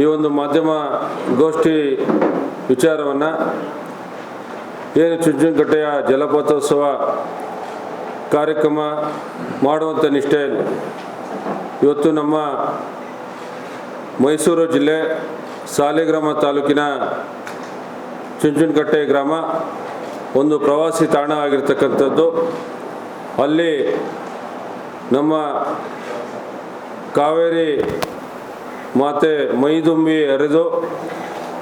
ಈ ಒಂದು ಮಾಧ್ಯಮ ಗೋಷ್ಠಿ ವಿಚಾರವನ್ನು ಏನು ಚುಂಚುನಕಟ್ಟೆಯ ಜಲಪಾತೋತ್ಸವ ಕಾರ್ಯಕ್ರಮ ಮಾಡುವಂಥ ನಿಷ್ಠೆಯಲ್ಲಿ ಇವತ್ತು ನಮ್ಮ ಮೈಸೂರು ಜಿಲ್ಲೆ ಸಾಲಿಗ್ರಾಮ ತಾಲೂಕಿನ ಚುಂಚುನಕಟ್ಟೆ ಗ್ರಾಮ ಒಂದು ಪ್ರವಾಸಿ ತಾಣ ಆಗಿರ್ತಕ್ಕಂಥದ್ದು. ಅಲ್ಲಿ ನಮ್ಮ ಕಾವೇರಿ ಮಾತೆ ಮೈದುಂಬಿ ಎರೆದು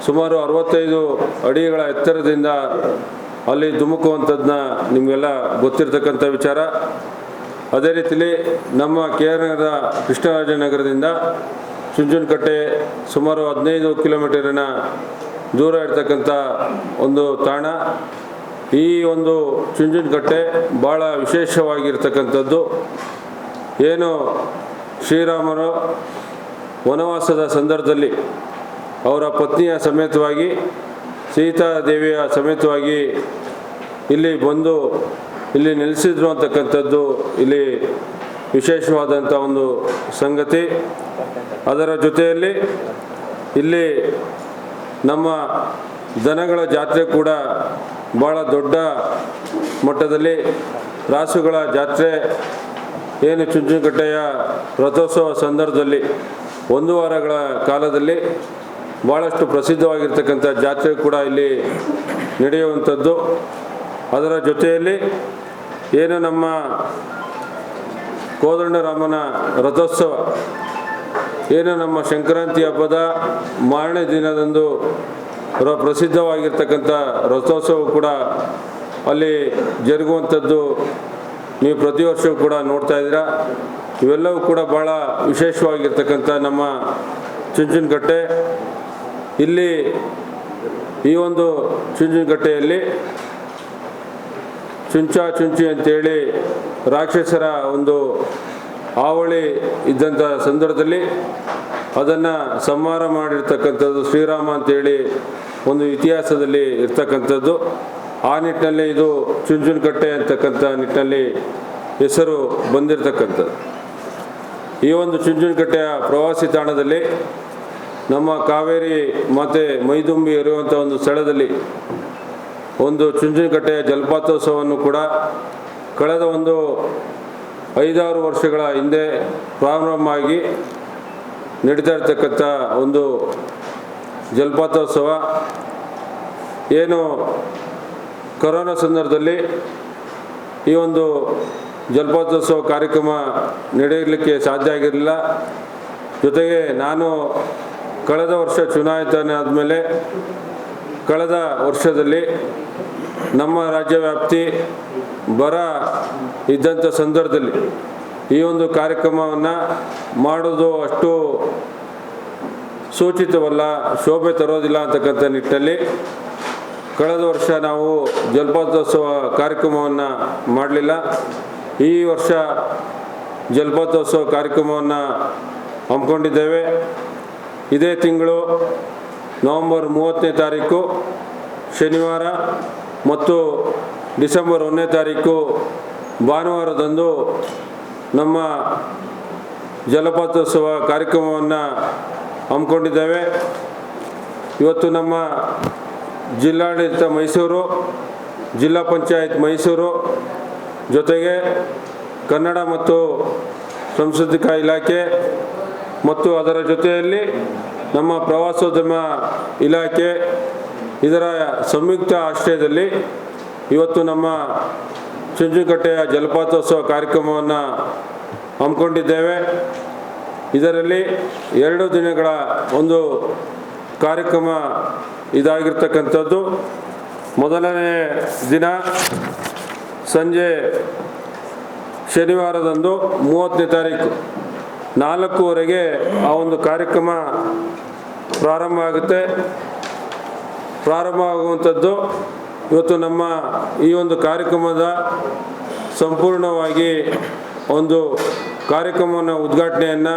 ಸುಮಾರು ಅರವತ್ತೈದು ಅಡಿಗಳ ಎತ್ತರದಿಂದ ಅಲ್ಲಿ ಧುಮುಕುವಂಥದ್ದನ್ನ ನಿಮಗೆಲ್ಲ ಗೊತ್ತಿರ್ತಕ್ಕಂಥ ವಿಚಾರ. ಅದೇ ರೀತಿಲಿ ನಮ್ಮ ಕೆ ಆರ್ ನಗರದ ಕೃಷ್ಣರಾಜನಗರದಿಂದ ಚುಂಚುನಕಟ್ಟೆ ಸುಮಾರು ಹದಿನೈದು ಕಿಲೋಮೀಟರಿನ ದೂರ ಇರ್ತಕ್ಕಂಥ ಒಂದು ತಾಣ. ಈ ಒಂದು ಚುಂಚುನಕಟ್ಟೆ ಭಾಳ ವಿಶೇಷವಾಗಿರ್ತಕ್ಕಂಥದ್ದು. ಏನು ಶ್ರೀರಾಮರು ವನವಾಸದ ಸಂದರ್ಭದಲ್ಲಿ ಅವರ ಪತ್ನಿಯ ಸಮೇತವಾಗಿ, ಸೀತಾದೇವಿಯ ಸಮೇತವಾಗಿ ಇಲ್ಲಿ ಬಂದು, ಇಲ್ಲಿ ನೆಲೆಸಿದ್ರು ಅಂತಕ್ಕಂಥದ್ದು ಇಲ್ಲಿ ವಿಶೇಷವಾದಂಥ ಒಂದು ಸಂಗತಿ. ಅದರ ಜೊತೆಯಲ್ಲಿ ಇಲ್ಲಿ ನಮ್ಮ ದನಗಳ ಜಾತ್ರೆ ಕೂಡ ಭಾಳ ದೊಡ್ಡ ಮಟ್ಟದಲ್ಲಿ ರಾಸುಗಳ ಜಾತ್ರೆ. ಏನು ಚುಂಚುಕಟ್ಟೆಯ ರಥೋತ್ಸವ ಸಂದರ್ಭದಲ್ಲಿ ಒಂದು ವಾರಗಳ ಕಾಲದಲ್ಲಿ ಭಾಳಷ್ಟು ಪ್ರಸಿದ್ಧವಾಗಿರ್ತಕ್ಕಂಥ ಜಾತ್ರೆ ಕೂಡ ಇಲ್ಲಿ ನಡೆಯುವಂಥದ್ದು. ಅದರ ಜೊತೆಯಲ್ಲಿ ಏನು ನಮ್ಮ ಕೋದಂಡರಾಮನ ರಥೋತ್ಸವ, ಏನು ನಮ್ಮ ಸಂಕ್ರಾಂತಿ ಹಬ್ಬದ ಮಾರನೇ ದಿನದಂದು ಪ್ರಸಿದ್ಧವಾಗಿರ್ತಕ್ಕಂಥ ರಥೋತ್ಸವ ಕೂಡ ಅಲ್ಲಿ ಜರುಗುವಂಥದ್ದು. ನೀವು ಪ್ರತಿ ವರ್ಷವೂ ಕೂಡ ನೋಡ್ತಾ ಇದ್ದೀರಾ. ಇವೆಲ್ಲವೂ ಕೂಡ ಭಾಳ ವಿಶೇಷವಾಗಿರ್ತಕ್ಕಂಥ ನಮ್ಮ ಚುಂಚನಕಟ್ಟೆ. ಇಲ್ಲಿ ಈ ಒಂದು ಚುಂಚನಕಟ್ಟೆಯಲ್ಲಿ ಚುಂಚ ಚುಂಚಿ ಅಂತೇಳಿ ರಾಕ್ಷಸರ ಒಂದು ಆವಳಿ ಇದ್ದಂಥ ಸಂದರ್ಭದಲ್ಲಿ ಅದನ್ನು ಸಂಹಾರ ಮಾಡಿರ್ತಕ್ಕಂಥದ್ದು ಶ್ರೀರಾಮ ಅಂತೇಳಿ ಒಂದು ಇತಿಹಾಸದಲ್ಲಿ ಇರ್ತಕ್ಕಂಥದ್ದು. ಆ ನಿಟ್ಟಿನಲ್ಲಿ ಇದು ಚುಂಚುನಕಟ್ಟೆ ಅಂತಕ್ಕಂಥ ನಿಟ್ಟಿನಲ್ಲಿ ಹೆಸರು ಬಂದಿರತಕ್ಕಂಥದ್ದು. ಈ ಒಂದು ಚುಂಚುನಕಟ್ಟೆಯ ಪ್ರವಾಸಿ ತಾಣದಲ್ಲಿ ನಮ್ಮ ಕಾವೇರಿ ಮಾತೆ ಮೈದುಂಬಿ ಇರುವಂಥ ಒಂದು ಸ್ಥಳದಲ್ಲಿ ಒಂದು ಚುಂಚುನಕಟ್ಟೆಯ ಜಲಪಾತೋತ್ಸವವನ್ನು ಕೂಡ ಕಳೆದ ಒಂದು ಐದಾರು ವರ್ಷಗಳ ಹಿಂದೆ ಪ್ರಾರಂಭ ಆಗಿ ನಡೀತಾ ಇರ್ತಕ್ಕಂಥ ಒಂದು ಜಲಪಾತೋತ್ಸವ. ಏನು ಕೊರೋನಾ ಸಂದರ್ಭದಲ್ಲಿ ಈ ಒಂದು ಜಲಪಾತೋತ್ಸವ ಕಾರ್ಯಕ್ರಮ ನಡೆಯಲಿಕ್ಕೆ ಸಾಧ್ಯ ಆಗಿರಲಿಲ್ಲ. ಜೊತೆಗೆ ನಾನು ಕಳೆದ ವರ್ಷ ಚುನಾಯಿತನಾದಮೇಲೆ ಕಳೆದ ವರ್ಷದಲ್ಲಿ ನಮ್ಮ ರಾಜ್ಯ ವ್ಯಾಪ್ತಿ ಬರ ಇದ್ದಂಥ ಸಂದರ್ಭದಲ್ಲಿ ಈ ಒಂದು ಕಾರ್ಯಕ್ರಮವನ್ನು ಮಾಡೋದು ಅಷ್ಟು ಸೂಚಿತವಲ್ಲ, ಶೋಭೆ ತರೋದಿಲ್ಲ ಅಂತಕ್ಕಂಥ ನಿಟ್ಟಿನಲ್ಲಿ ಕಳೆದ ವರ್ಷ ನಾವು ಜಲಪಾತೋತ್ಸವ ಕಾರ್ಯಕ್ರಮವನ್ನು ಮಾಡಲಿಲ್ಲ. ಈ ವರ್ಷ ಜಲಪಾತೋತ್ಸವ ಕಾರ್ಯಕ್ರಮವನ್ನು ಹಮ್ಮಿಕೊಂಡಿದ್ದೇವೆ. ಇದೇ ತಿಂಗಳು ನವೆಂಬರ್ ಮೂವತ್ತನೇ ತಾರೀಕು, ಶನಿವಾರ ಮತ್ತು ಡಿಸೆಂಬರ್ ಒಂದನೇ ತಾರೀಕು ಭಾನುವಾರದಂದು ನಮ್ಮ ಜಲಪಾತೋತ್ಸವ ಕಾರ್ಯಕ್ರಮವನ್ನು ಹಮ್ಮಿಕೊಂಡಿದ್ದೇವೆ. ಇವತ್ತು ನಮ್ಮ ಜಿಲ್ಲಾಡಳಿತ ಮೈಸೂರು, ಜಿಲ್ಲಾ ಪಂಚಾಯತ್ ಮೈಸೂರು, ಜೊತೆಗೆ ಕನ್ನಡ ಮತ್ತು ಸಾಂಸ್ಕೃತಿಕ ಇಲಾಖೆ ಮತ್ತು ಅದರ ಜೊತೆಯಲ್ಲಿ ನಮ್ಮ ಪ್ರವಾಸೋದ್ಯಮ ಇಲಾಖೆ ಇದರ ಸಂಯುಕ್ತ ಆಶ್ರಯದಲ್ಲಿ ಇವತ್ತು ನಮ್ಮ ಚುಂಚುಕಟ್ಟೆಯ ಜಲಪಾತೋತ್ಸವ ಕಾರ್ಯಕ್ರಮವನ್ನು ಹಮ್ಮಿಕೊಂಡಿದ್ದೇವೆ. ಇದರಲ್ಲಿ ಎರಡು ದಿನಗಳ ಒಂದು ಕಾರ್ಯಕ್ರಮ ಇದಾಗಿರ್ತಕ್ಕಂಥದ್ದು. ಮೊದಲನೇ ದಿನ ಸಂಜೆ ಶನಿವಾರದಂದು ಮೂವತ್ತನೇ ತಾರೀಕು ನಾಲ್ಕೂವರೆಗೆ ಆ ಒಂದು ಕಾರ್ಯಕ್ರಮ ಪ್ರಾರಂಭ ಆಗುತ್ತೆ. ಪ್ರಾರಂಭ ಆಗುವಂಥದ್ದು ಇವತ್ತು ನಮ್ಮ ಈ ಒಂದು ಕಾರ್ಯಕ್ರಮದ ಸಂಪೂರ್ಣವಾಗಿ ಒಂದು ಕಾರ್ಯಕ್ರಮವನ್ನು ಉದ್ಘಾಟನೆಯನ್ನು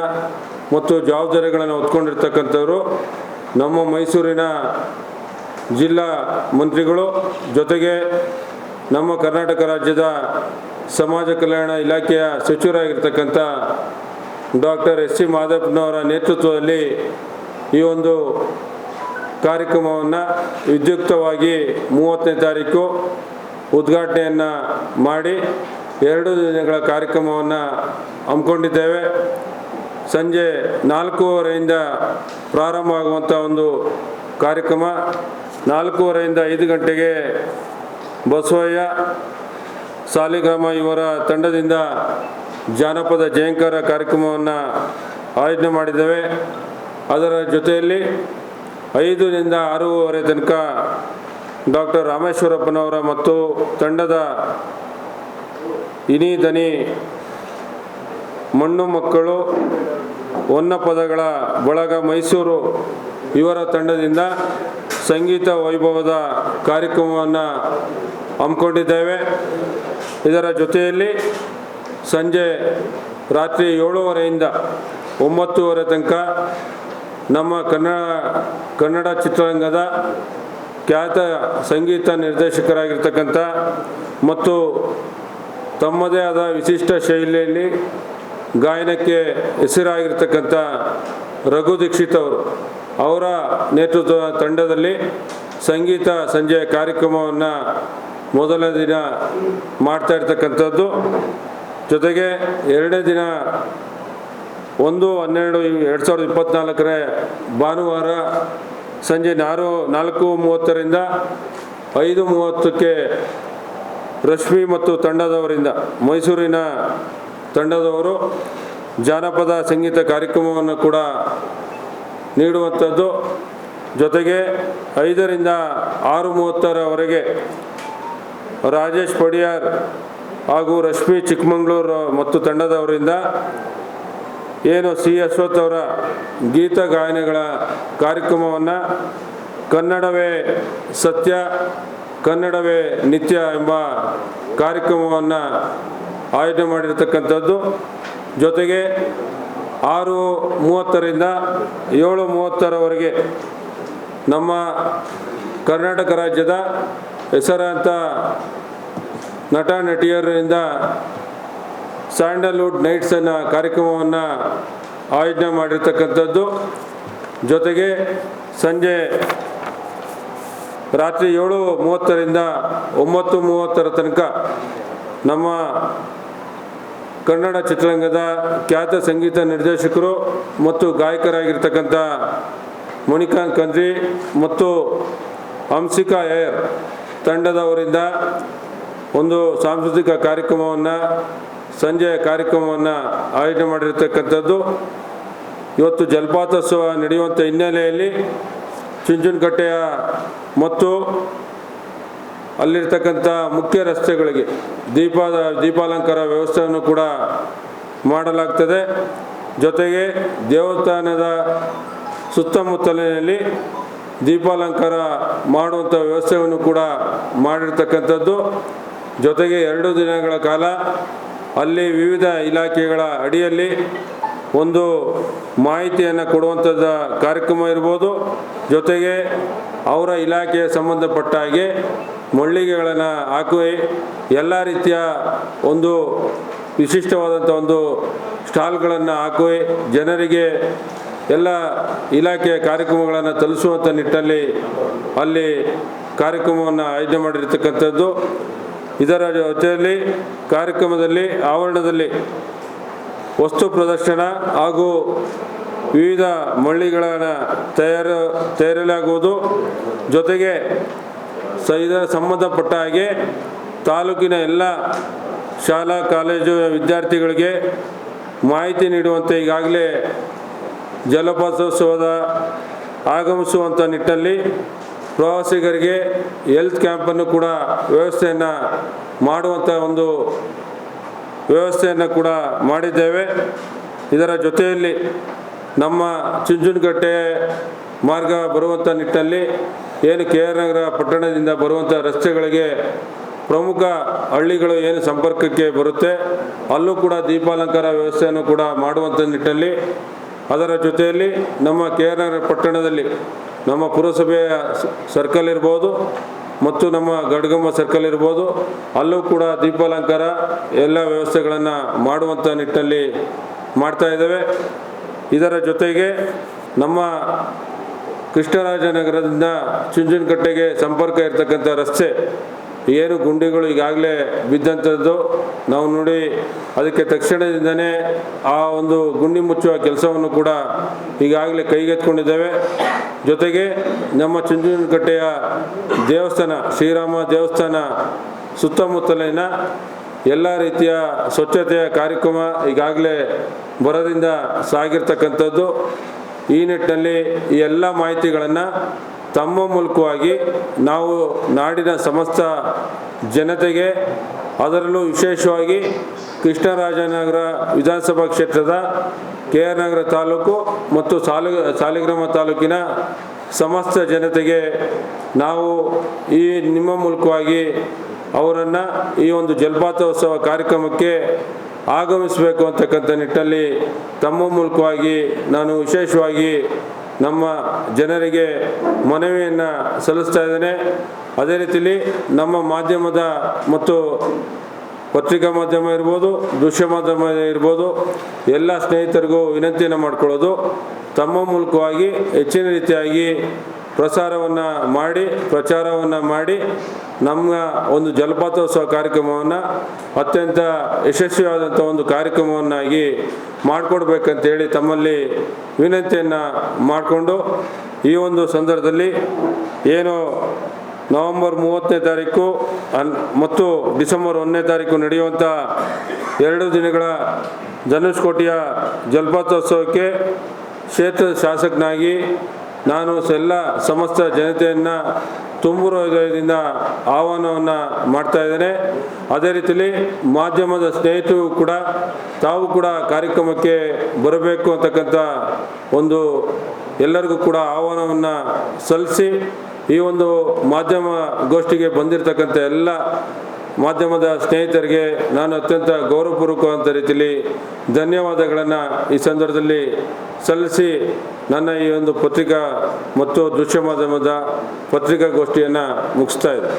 ಮತ್ತು ಜವಾಬ್ದಾರಿಗಳನ್ನು ಹೊತ್ಕೊಂಡಿರ್ತಕ್ಕಂಥವ್ರು. ನಮ್ಮ ಮೈಸೂರಿನ ಜಿಲ್ಲಾ ಮಂತ್ರಿಗಳು ಜೊತೆಗೆ ನಮ್ಮ ಕರ್ನಾಟಕ ರಾಜ್ಯದ ಸಮಾಜ ಕಲ್ಯಾಣ ಇಲಾಖೆಯ ಸಚಿವರಾಗಿರ್ತಕ್ಕಂಥ ಡಾಕ್ಟರ್ ಎಸ್ ಸಿ ಮಾಧವನವರ ನೇತೃತ್ವದಲ್ಲಿ ಈ ಈ ಒಂದು ಕಾರ್ಯಕ್ರಮವನ್ನು ವಿದ್ಯುಕ್ತವಾಗಿ ಮೂವತ್ತನೇ ತಾರೀಕು ಉದ್ಘಾಟನೆಯನ್ನು ಮಾಡಿ ಎರಡು ದಿನಗಳ ಕಾರ್ಯಕ್ರಮವನ್ನು ಹಮ್ಮಿಕೊಂಡಿದ್ದೇವೆ. ಸಂಜೆ ನಾಲ್ಕೂವರೆಯಿಂದ ಪ್ರಾರಂಭವಾಗುವಂಥ ಒಂದು ಕಾರ್ಯಕ್ರಮ. ನಾಲ್ಕೂವರೆಯಿಂದ ಐದು ಗಂಟೆಗೆ ಬಸವಯ್ಯ, ಸಾಲಿಗ್ರಾಮ ಇವರ ತಂಡದಿಂದ ಜಾನಪದ ಜಯಂಕರ ಕಾರ್ಯಕ್ರಮವನ್ನು ಆಯೋಜನೆ ಮಾಡಿದ್ದೇವೆ. ಅದರ ಜೊತೆಯಲ್ಲಿ ಐದರಿಂದ ಆರೂವರೆ ತನಕ ಡಾಕ್ಟರ್ ರಾಮೇಶ್ವರಪ್ಪನವರ ಮತ್ತು ತಂಡದ ಇನಿ ದನಿ ಮಣ್ಣು ಮಕ್ಕಳು ಪದಗಳ ಬಳಗ ಮೈಸೂರು ಇವರ ತಂಡದಿಂದ ಸಂಗೀತ ವೈಭವದ ಕಾರ್ಯಕ್ರಮವನ್ನು ಹಮ್ಮಿಕೊಂಡಿದ್ದೇವೆ. ಇದರ ಜೊತೆಯಲ್ಲಿ ಸಂಜೆ ರಾತ್ರಿ ಏಳುವರೆಯಿಂದ ಒಂಬತ್ತುವರೆ ತನಕ ನಮ್ಮ ಕನ್ನಡ ಕನ್ನಡ ಚಿತ್ರರಂಗದ ಖ್ಯಾತ ಸಂಗೀತ ನಿರ್ದೇಶಕರಾಗಿರ್ತಕ್ಕಂಥ ಮತ್ತು ತಮ್ಮದೇ ಆದ ವಿಶಿಷ್ಟ ಶೈಲಿಯಲ್ಲಿ ಗಾಯನಕ್ಕೆ ಹೆಸರಾಗಿರ್ತಕ್ಕಂಥ ರಘು ದೀಕ್ಷಿತ್ ಅವರು ಅವರ ನೇತೃತ್ವದ ತಂಡದಲ್ಲಿ ಸಂಗೀತ ಸಂಜೆ ಕಾರ್ಯಕ್ರಮವನ್ನು ಮೊದಲನೇ ದಿನ ಮಾಡ್ತಾ ಇರ್ತಕ್ಕಂಥದ್ದು. ಜೊತೆಗೆ ಎರಡನೇ ದಿನ ಒಂದು, ಹನ್ನೆರಡು, ಎರಡು ಸಾವಿರದ ಇಪ್ಪತ್ತ್ನಾಲ್ಕರ ಭಾನುವಾರ ಸಂಜೆ ನಾರು, ನಾಲ್ಕು ಮೂವತ್ತರಿಂದ ಐದು ಮೂವತ್ತಕ್ಕೆ ರಶ್ಮಿ ಮತ್ತು ತಂಡದವರಿಂದ ಮೈಸೂರಿನ ತಂಡದವರು ಜಾನಪದ ಸಂಗೀತ ಕಾರ್ಯಕ್ರಮವನ್ನು ಕೂಡ ನೀಡುವಂಥದ್ದು. ಜೊತೆಗೆ ಐದರಿಂದ ಆರು ಮೂವತ್ತರವರೆಗೆ ರಾಜೇಶ್ ಪಡಿಯಾರ್ ಹಾಗೂ ರಶ್ಮಿ ಚಿಕ್ಕಮಗಳೂರು ಮತ್ತು ತಂಡದವರಿಂದ ಏನು ಸಿ ಅಶ್ವಥ್ ಅವರ ಗೀತ ಗಾಯನಗಳ ಕಾರ್ಯಕ್ರಮವನ್ನು ಕನ್ನಡವೇ ಸತ್ಯ ಕನ್ನಡವೇ ನಿತ್ಯ ಎಂಬ ಕಾರ್ಯಕ್ರಮವನ್ನು ಆಯೋಜನೆ ಮಾಡಿರ್ತಕ್ಕಂಥದ್ದು. ಜೊತೆಗೆ ಆರು ಮೂವತ್ತರಿಂದ ಏಳು ಮೂವತ್ತರವರೆಗೆ ನಮ್ಮ ಕರ್ನಾಟಕ ರಾಜ್ಯದ ಹೆಸರಾಂತ ನಟ, ನಟಿಯರಿಂದ ಸ್ಯಾಂಡಲ್ವುಡ್ ನೈಟ್ಸ್ ಅನ್ನೋ ಕಾರ್ಯಕ್ರಮವನ್ನು ಆಯೋಜನೆ ಮಾಡಿರ್ತಕ್ಕಂಥದ್ದು. ಜೊತೆಗೆ ಸಂಜೆ ರಾತ್ರಿ ಏಳು ಮೂವತ್ತರಿಂದ ಒಂಬತ್ತು ಮೂವತ್ತರ ತನಕ ನಮ್ಮ ಕನ್ನಡ ಚಿತ್ರರಂಗದ ಖ್ಯಾತ ಸಂಗೀತ ನಿರ್ದೇಶಕರು ಮತ್ತು ಗಾಯಕರಾಗಿರ್ತಕ್ಕಂಥ ಮಣಿಕಾಂತ್ ಕಂದ್ರಿ ಮತ್ತು ಹಂಸಿಕಾ ಏರ್ ತಂಡದವರಿಂದ ಒಂದು ಸಾಂಸ್ಕೃತಿಕ ಕಾರ್ಯಕ್ರಮವನ್ನು, ಸಂಜೆಯ ಕಾರ್ಯಕ್ರಮವನ್ನು ಆಯೋಜನೆ ಮಾಡಿರ್ತಕ್ಕಂಥದ್ದು. ಇವತ್ತು ಜಲಪಾತೋತ್ಸವ ನಡೆಯುವಂಥ ಹಿನ್ನೆಲೆಯಲ್ಲಿ ಚುಂಚುನಕಟ್ಟೆಯ ಮತ್ತು ಅಲ್ಲಿರ್ತಕ್ಕಂಥ ಮುಖ್ಯ ರಸ್ತೆಗಳಿಗೆ ದೀಪದ ದೀಪಾಲಂಕಾರ ವ್ಯವಸ್ಥೆಯನ್ನು ಕೂಡ ಮಾಡಲಾಗ್ತದೆ. ಜೊತೆಗೆ ದೇವಸ್ಥಾನದ ಸುತ್ತಮುತ್ತಲಿನಲ್ಲಿ ದೀಪಾಲಂಕಾರ ಮಾಡುವಂಥ ವ್ಯವಸ್ಥೆಯನ್ನು ಕೂಡ ಮಾಡಿರ್ತಕ್ಕಂಥದ್ದು. ಜೊತೆಗೆ ಎರಡು ದಿನಗಳ ಕಾಲ ಅಲ್ಲಿ ವಿವಿಧ ಇಲಾಖೆಗಳ ಅಡಿಯಲ್ಲಿ ಒಂದು ಮಾಹಿತಿಯನ್ನು ಕೊಡುವಂಥದ್ದು ಕಾರ್ಯಕ್ರಮ ಇರ್ಬೋದು. ಜೊತೆಗೆ ಅವರ ಇಲಾಖೆಯ ಸಂಬಂಧಪಟ್ಟ ಹಾಗೆ ಮಳ್ಳಿಗೆಗಳನ್ನು ಹಾಕುವೆ ಎಲ್ಲ ರೀತಿಯ ಒಂದು ವಿಶಿಷ್ಟವಾದಂಥ ಒಂದು ಸ್ಟಾಲ್ಗಳನ್ನು ಹಾಕಿ ಜನರಿಗೆ ಎಲ್ಲ ಇಲಾಖೆಯ ಕಾರ್ಯಕ್ರಮಗಳನ್ನು ತಲುಪಿಸುವಂಥ ನಿಟ್ಟಲ್ಲಿ ಅಲ್ಲಿ ಕಾರ್ಯಕ್ರಮವನ್ನು ಆಯೋಜನೆ ಮಾಡಿರ್ತಕ್ಕಂಥದ್ದು. ಇದರ ಜೊತೆಯಲ್ಲಿ ಕಾರ್ಯಕ್ರಮದಲ್ಲಿ, ಆವರಣದಲ್ಲಿ ವಸ್ತು ಪ್ರದರ್ಶನ ಹಾಗೂ ವಿವಿಧ ಮಳ್ಳಿಗಳನ್ನು ತಯಾರು, ತಯಾರಲಾಗುವುದು. ಜೊತೆಗೆ ಸ ಇದರ ಸಂಬಂಧಪಟ್ಟ ಹಾಗೆ ತಾಲೂಕಿನ ಎಲ್ಲ ಶಾಲಾ, ಕಾಲೇಜು ವಿದ್ಯಾರ್ಥಿಗಳಿಗೆ ಮಾಹಿತಿ ನೀಡುವಂತೆ ಈಗಾಗಲೇ ಜಲಪಾತೋತ್ಸವದ ಆಗಮಿಸುವಂಥ ನಿಟ್ಟಲ್ಲಿ ಪ್ರವಾಸಿಗರಿಗೆ ಹೆಲ್ತ್ ಕ್ಯಾಂಪನ್ನು ಕೂಡ ವ್ಯವಸ್ಥೆಯನ್ನು ಮಾಡುವಂಥ ಒಂದು ವ್ಯವಸ್ಥೆಯನ್ನು ಕೂಡ ಮಾಡಿದ್ದೇವೆ. ಇದರ ಜೊತೆಯಲ್ಲಿ ನಮ್ಮ ಚುಂಚನಕಟ್ಟೆ ಮಾರ್ಗ ಬರುವಂಥ ನಿಟ್ಟಲ್ಲಿ ಏನು ಕೆ ಆರ್ ನಗರ ಪಟ್ಟಣದಿಂದ ಬರುವಂಥ ರಸ್ತೆಗಳಿಗೆ ಪ್ರಮುಖ ಹಳ್ಳಿಗಳು ಏನು ಸಂಪರ್ಕಕ್ಕೆ ಬರುತ್ತೆ, ಅಲ್ಲೂ ಕೂಡ ದೀಪಾಲಂಕಾರ ವ್ಯವಸ್ಥೆಯನ್ನು ಕೂಡ ಮಾಡುವಂಥ ನಿಟ್ಟಲ್ಲಿ, ಅದರ ಜೊತೆಯಲ್ಲಿ ನಮ್ಮ ಕೆ ಆರ್ ನಗರ ಪಟ್ಟಣದಲ್ಲಿ ನಮ್ಮ ಪುರಸಭೆಯ ಸರ್ಕಲ್ ಇರ್ಬೋದು ಮತ್ತು ನಮ್ಮ ಗಡ್ಗಮ್ಮ ಸರ್ಕಲ್ ಇರ್ಬೋದು, ಅಲ್ಲೂ ಕೂಡ ದೀಪಾಲಂಕಾರ ಎಲ್ಲ ವ್ಯವಸ್ಥೆಗಳನ್ನು ಮಾಡುವಂಥ ನಿಟ್ಟಲ್ಲಿ ಮಾಡ್ತಾ ಇದ್ದೇವೆ. ಇದರ ಜೊತೆಗೆ ನಮ್ಮ ಕೃಷ್ಣರಾಜನಗರದಿಂದ ಚುಂಚನಕಟ್ಟೆಗೆ ಸಂಪರ್ಕ ಇರತಕ್ಕಂಥ ರಸ್ತೆ, ಏನು ಗುಂಡಿಗಳು ಈಗಾಗಲೇ ಬಿದ್ದಂಥದ್ದು, ನಾವು ನೋಡಿ ಅದಕ್ಕೆ ತಕ್ಷಣದಿಂದನೇ ಆ ಒಂದು ಗುಂಡಿ ಮುಚ್ಚುವ ಕೆಲಸವನ್ನು ಕೂಡ ಈಗಾಗಲೇ ಕೈಗೆತ್ಕೊಂಡಿದ್ದೇವೆ ಜೊತೆಗೆ ನಮ್ಮ ಚುಂಚನಕಟ್ಟೆಯ ದೇವಸ್ಥಾನ, ಶ್ರೀರಾಮ ದೇವಸ್ಥಾನ ಸುತ್ತಮುತ್ತಲಿನ ಎಲ್ಲ ರೀತಿಯ ಸ್ವಚ್ಛತೆಯ ಕಾರ್ಯಕ್ರಮ ಈಗಾಗಲೇ ಬರದಿಂದ ಸಾಗಿರ್ತಕ್ಕಂಥದ್ದು. ಈ ನಿಟ್ಟಿನಲ್ಲಿ ಈ ಎಲ್ಲ ಮಾಹಿತಿಗಳನ್ನು ತಮ್ಮ ಮೂಲಕವಾಗಿ ನಾವು ನಾಡಿನ ಸಮಸ್ತ ಜನತೆಗೆ, ಅದರಲ್ಲೂ ವಿಶೇಷವಾಗಿ ಕೃಷ್ಣರಾಜನಗರ ವಿಧಾನಸಭಾ ಕ್ಷೇತ್ರದ ಕೆ ಆರ್ ನಗರ ತಾಲೂಕು ಮತ್ತು ಸಾಲು, ಸಾಲಿಗ್ರಾಮ ತಾಲೂಕಿನ ಸಮಸ್ತ ಜನತೆಗೆ ನಾವು ಈ ನಿಮ್ಮ ಮೂಲಕವಾಗಿ ಅವರನ್ನು ಈ ಒಂದು ಜಲಪಾತೋತ್ಸವ ಕಾರ್ಯಕ್ರಮಕ್ಕೆ ಆಗಮಿಸಬೇಕು ಅಂತಕ್ಕಂಥ ನಿಟ್ಟಲ್ಲಿ ತಮ್ಮ ಮೂಲಕವಾಗಿ ನಾನು ವಿಶೇಷವಾಗಿ ನಮ್ಮ ಜನರಿಗೆ ಮನವಿಯನ್ನು ಸಲ್ಲಿಸ್ತಾ ಇದ್ದೇನೆ. ಅದೇ ರೀತಿಯಲ್ಲಿ ನಮ್ಮ ಮಾಧ್ಯಮದ ಮತ್ತು ಪತ್ರಿಕಾ ಮಾಧ್ಯಮ ಇರ್ಬೋದು, ದೃಶ್ಯ ಮಾಧ್ಯಮ ಇರ್ಬೋದು, ಎಲ್ಲ ಸ್ನೇಹಿತರಿಗೂ ವಿನಂತಿಯನ್ನು ಮಾಡಿಕೊಳ್ಳೋದು. ತಮ್ಮ ಮೂಲಕವಾಗಿ ಹೆಚ್ಚಿನ ರೀತಿಯಾಗಿ ಪ್ರಸಾರವನ್ನು ಮಾಡಿ, ಪ್ರಚಾರವನ್ನು ಮಾಡಿ ನಮ್ಮ ಒಂದು ಜಲಪಾತೋತ್ಸವ ಕಾರ್ಯಕ್ರಮವನ್ನು ಅತ್ಯಂತ ಯಶಸ್ವಿಯಾದಂಥ ಒಂದು ಕಾರ್ಯಕ್ರಮವನ್ನಾಗಿ ಮಾಡಿಕೊಡ್ಬೇಕಂತೇಳಿ ತಮ್ಮಲ್ಲಿ ವಿನಂತಿಯನ್ನು ಮಾಡಿಕೊಂಡು ಈ ಒಂದು ಸಂದರ್ಭದಲ್ಲಿ ಏನು ನವೆಂಬರ್ ಮೂವತ್ತನೇ ತಾರೀಕು ಅನ್ ಮತ್ತು ಡಿಸೆಂಬರ್ ಒಂದನೇ ತಾರೀಕು ನಡೆಯುವಂಥ ಎರಡು ದಿನಗಳ ಧನುಷ್ಕೋಟಿಯ ಜಲಪಾತೋತ್ಸವಕ್ಕೆ ಕ್ಷೇತ್ರದ ಶಾಸಕನಾಗಿ ನಾನು ಎಲ್ಲ ಸಮಸ್ತ ಜನತೆಯನ್ನು ತುಂಬು ಹೃದಯದಿಂದ ಆಹ್ವಾನವನ್ನು ಮಾಡ್ತಾ ಇದ್ದೇನೆ. ಅದೇ ರೀತಿಯಲ್ಲಿ ಮಾಧ್ಯಮದ ಸ್ನೇಹಿತರು ಕೂಡ ತಾವು ಕೂಡ ಕಾರ್ಯಕ್ರಮಕ್ಕೆ ಬರಬೇಕು ಅಂತಕ್ಕಂಥ ಒಂದು ಎಲ್ಲರಿಗೂ ಕೂಡ ಆಹ್ವಾನವನ್ನು ಸಲ್ಲಿಸಿ ಈ ಒಂದು ಮಾಧ್ಯಮ ಗೋಷ್ಠಿಗೆ ಬಂದಿರತಕ್ಕಂಥ ಎಲ್ಲ ಮಾಧ್ಯಮದ ಸ್ನೇಹಿತರಿಗೆ ನಾನು ಅತ್ಯಂತ ಗೌರವಪೂರ್ವಕವಾದ ರೀತಿಯಲ್ಲಿ ಧನ್ಯವಾದಗಳನ್ನು ಈ ಸಂದರ್ಭದಲ್ಲಿ ಸಲ್ಲಿಸಿ ನನ್ನ ಈ ಒಂದು ಪತ್ರಿಕಾ ಮತ್ತು ದೃಶ್ಯ ಮಾಧ್ಯಮದ ಪತ್ರಿಕಾಗೋಷ್ಠಿಯನ್ನು ಮುಗಿಸ್ತಾ ಇದ್ದೆ.